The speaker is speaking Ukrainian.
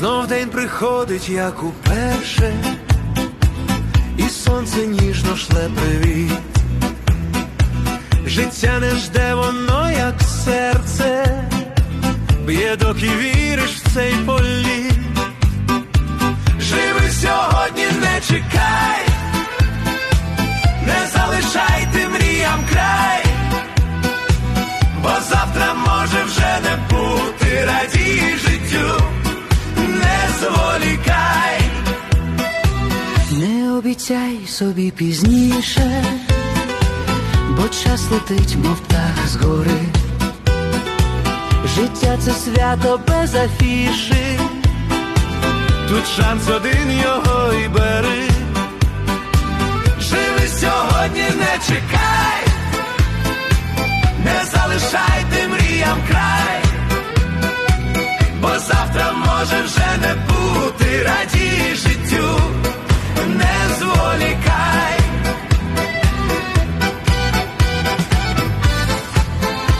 Знов день приходить, як уперше, і сонце ніжно шле привіт. Життя не жде воно, як серце, б'є, доки віриш в цей політ. Живи сьогодні, не чекай, не залишай ти мріям край, бо пообіцяй собі пізніше, бо час летить, мов птах з гори. Життя це свято без афіши, тут шанс один його і бери. Живи сьогодні, не чекай, не залишай ти мріям край, бо завтра може вже не бути раді.